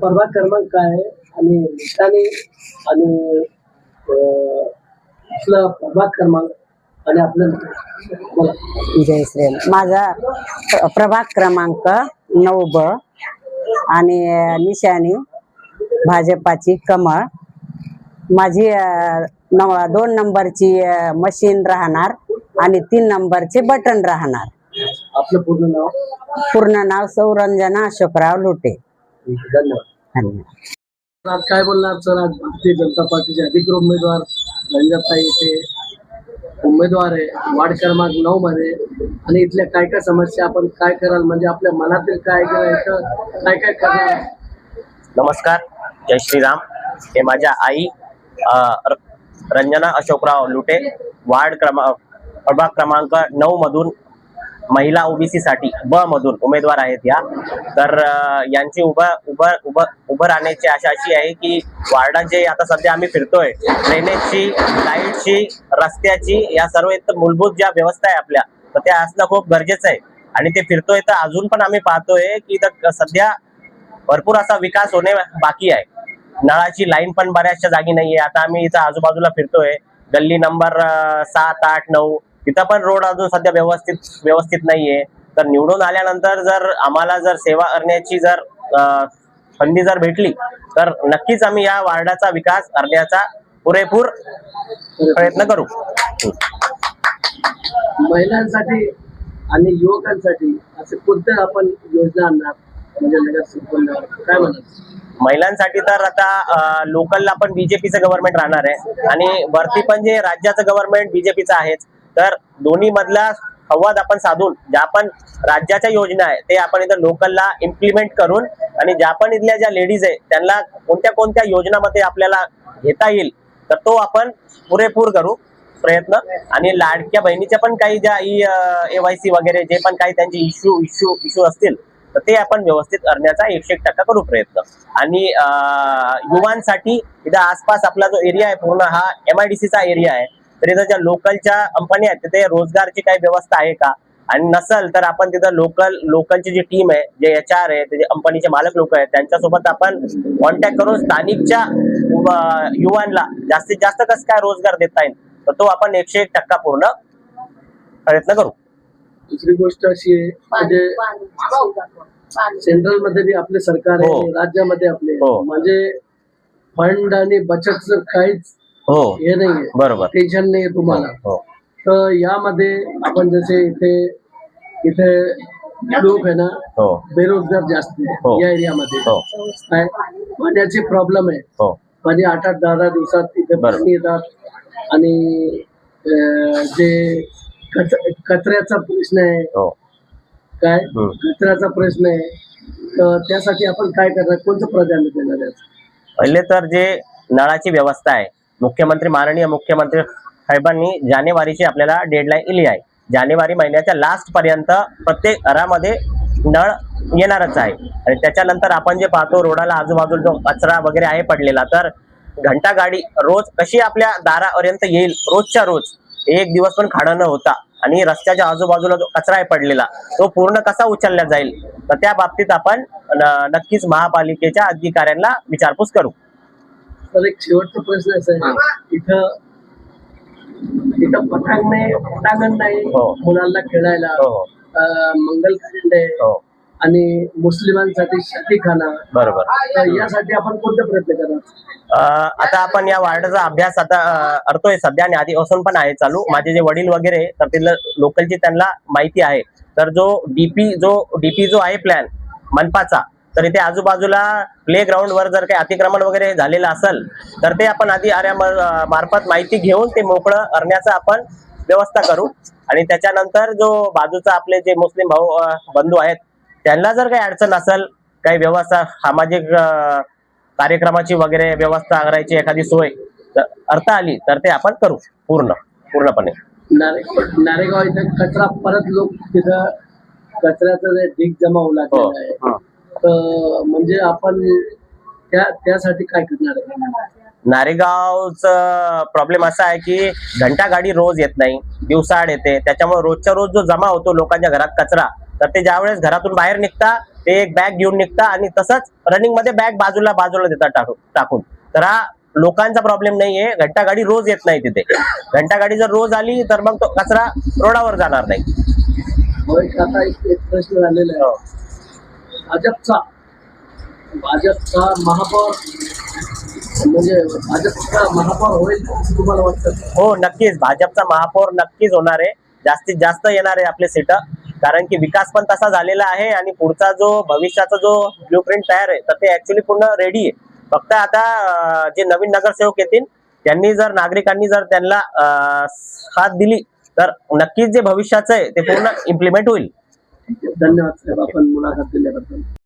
प्रभाग क्रमांक काय आहे? आणि निशाणी आणि आपला प्रभाग क्रमांक आणि आपलं बोला. जय श्री माझा प्र- प्रभाग क्रमांक नऊ ब आणि निशाणी भाजपाची कमळ. माझी नव दोन नंबरची मशीन राहणार आणि तीन नंबरचे बटन राहणार. आपलं पूर्ण नाव? पूर्ण नाव सौरंजना अशोकराव लुटे. धन्यवाद. धन्यवाद आज काय बोलणार सर? आज भारतीय जनता पार्टीचे अधिकृत उमेदवार रंजनताई इथे उमेदवार आहे. वार्ड क्रमांक नऊ मध्ये. आणि इथल्या काय काय समस्या आपण काय कराल? म्हणजे आपल्या मनातील काय काय काय करणार नमस्कार. जय श्रीराम. हे माझ्या आई रंजना अशोकराव लुटे वार्ड क्रमांक प्रभाग क्रमांक नऊ मधून महिला ओबीसी साठी ब मधून उमेदवार आहेत या. तर यांची उभं उभं उभं उभं राहण्याची आशा अशी आहे की वार्डात जे आता सध्या आम्ही फिरतोय. ड्रेनेजची लाईटची रस्त्याची या सर्व मूलभूत ज्या व्यवस्था आहे आपल्या तर त्या असणं खूप गरजेचं आहे. आणि ते फिरतोय तर अजून पण आम्ही पाहतोय की तर सध्या भरपूर असा विकास होणे बाकी आहे. नळाची लाईन पण बऱ्याचशा जागी नाहीये. आता आम्ही इथं आजूबाजूला फिरतोय. गल्ली नंबर सात आठ नऊ तिथं पण रोड अजून सध्या व्यवस्थित व्यवस्थित नाहीये. तर निवडून आल्यानंतर जर आम्हाला जर सेवा करण्याची जर संधी जर भेटली तर नक्कीच आम्ही या वार्डाचा विकास करण्याचा पुरेपूर प्रयत्न करू. महिलांसाठी आणि युवकांसाठी असे कोणते आपण योजना आणणार? म्हणजे महिलांसाठी तर आता लोकलला पण बीजेपीचं गव्हर्नमेंट राहणार आहे. आणि वरती पण जे राज्याचं गव्हर्नमेंट बीजेपीचं आहेच. तर दोन्ही मधला संवाद आपण साधून ज्या पण राज्याच्या योजना आहे ते आपण इथं लोकलला इम्प्लिमेंट करून आणि ज्या पण इथल्या ज्या लेडीज आहे त्यांना कोणत्या कोणत्या योजनामध्ये आपल्याला घेता येईल तर तो आपण पुरेपूर करू प्रयत्न. आणि लाडक्या बहिणीच्या पण काही ज्या ए वाय सी वगैरे जे पण काही त्यांचे इश्यू इश्यू इश्यू असतील तर ते आपण व्यवस्थित करण्याचा एकशे एक टक्का करू प्रयत्न. आणि युवांसाठी इथं आसपास आपला जो एरिया आहे पूर्ण हा एम आय डी सीचा एरिया आहे तर इथं ज्या लोकलच्या कंपन्या आहेत तिथे रोजगारची काही व्यवस्था आहे का? आणि नसल तर आपण तिथं लोकल लोकलची जी टीम आहे जे एच आर आहे ते जे कंपनीचे मालक लोक आहेत त्यांच्यासोबत आपण कॉन्टॅक्ट करून स्थानिकच्या युवांना जास्तीत जास्त कसं काय रोजगार देता येईल? तर तो आपण एकशे एक टक्का पूर्ण प्रयत्न करू. दुसरी गोष्ट अशी आहे म्हणजे सेंट्रलमध्ये बी आपले सरकार आहे हो. राज्यामध्ये आपले हो. म्हणजे फंड आणि बचतचं काहीच हो. हे नाहीये. बरोबर. टेन्शन नाही तुम्हाला. हो तर यामध्ये आपण जसे इथे इथे लोक आहे ना हो. बेरोजगार जास्त हो. आहे या एरियामध्ये. हो. काय पाण्याची प्रॉब्लेम आहे. हो. पाणी आठ आठ दहा दहा दिवसात इथे. पाणी येतात. आणि जे कच कचऱ्याचा प्रश्न आहे. हो. काय. कचऱ्याचा प्रश्न आहे. तर त्यासाठी आपण काय करणार? कोणतं प्राधान्य देणार पहिले तर जे नळाची व्यवस्था आहे मुख्यमंत्री माननीय मुख्यमंत्री साहेबांनी जानेवारीची आपल्याला डेडलाईन दिली आहे. जानेवारी महिन्याच्या लास्ट पर्यंत प्रत्येक घरामध्ये नळ येणारच आहे. आणि त्याच्यानंतर आपण जे पाहतो रोडाला आजूबाजूला जो कचरा वगैरे आहे पडलेला तर घंटा गाडी रोज कशी आपल्या दारापर्यंत येईल? रोजच्या रोज. एक दिवस पण खाडं न होता. आणि रस्त्याच्या आजूबाजूला जो कचरा आहे पडलेला तो पूर्ण कसा उचलला जाईल? तर त्या बाबतीत आपण न- नक्कीच महापालिकेच्या अधिकाऱ्यांना विचारपूस करू. तर एक शेवटचा प्रश्न असा आहे. इथं इथं पटांग नाही पटांगण नाही. मुलांना खेळायला. हो. मंगल कार्यालय आहे. हो. आणि मुस्लिमांसाठी शातीखाना बरोबर. तर यासाठी आपण कोणते प्रयत्न करणार? आता आपण या वार्डाचा अभ्यास आता करतोय सध्या आणि आधीपासून पण आहे चालू. माझे जे वडील वगैरे तर तिथलं लोकलची त्यांना माहिती आहे. तर जो डीपी जो डीपी जो आहे प्लॅन मनपाचा तर इथे आजूबाजूला प्ले ग्राउंड वर जर काही अतिक्रमण वगैरे झालेलं असेल तर ते आपण आधी आर्या मार्फत माहिती घेऊन ते मोकळं करण्याचा आपण व्यवस्था करू. आणि त्याच्यानंतर जो बाजूचा आपले जे मुस्लिम भाऊ बंधू आहेत त्यांना जर काही अडचण असेल काही व्यवस्था सामाजिक कार्यक्रमाची वगैरे व्यवस्था करायची एखादी सोय तर अर्थ आली तर ते आपण करू पूर्ण पूर्णपणे. नारे नारेगाव इथं कचरा परत लोक तिथं कचऱ्याचं ढीग जमा होऊ आहे. हं. तर म्हणजे आपण त्या त्यासाठी काय करणार आहे? नारेगावचं प्रॉब्लेम असा आहे की घंटा गाडी रोज येत नाही दिवसाआड येते. त्याच्यामुळे रोजच्या रोज जो जमा होतो लोकांच्या घरात कचरा तर ते ज्यावेळेस घरातून बाहेर निघता ते एक बॅग घेऊन निघता आणि तसंच रनिंगमध्ये बॅग बाजूला बाजूला देतात टाकून टाकून. तर हा लोकांचा प्रॉब्लेम नाहीये. घंटा गाडी रोज येत नाही तिथे. घंटा गाडी जर रोज आली तर मग तो कचरा रोडावर जाणार नाही. आता एक प्रश्न झालेला आहे. हो. भाजपचा भाजपचा महापौर म्हणजे भाजपचा महापौर होईल असं तुम्हाला वाटतं? हो नक्कीच. भाजपचा महापौर नक्कीच होणार आहे. जास्तीत जास्त येणार आहे आपले सीट. कारण की विकास पण तसा झालेला आहे आणि पुढचा जो भविष्याचा जो ब्ल्यू प्रिंट तयार आहे तर ते ऍक्च्युली पूर्ण रेडी आहे. फक्त आता जे नवीन नगरसेवक येतील त्यांनी जर नागरिकांनी जर त्यांना साथ दिली तर नक्कीच जे भविष्याचं आहे ते पूर्ण इम्प्लिमेंट होईल. धन्यवाद साहेब आपण मुलाखत दिल्याबद्दल.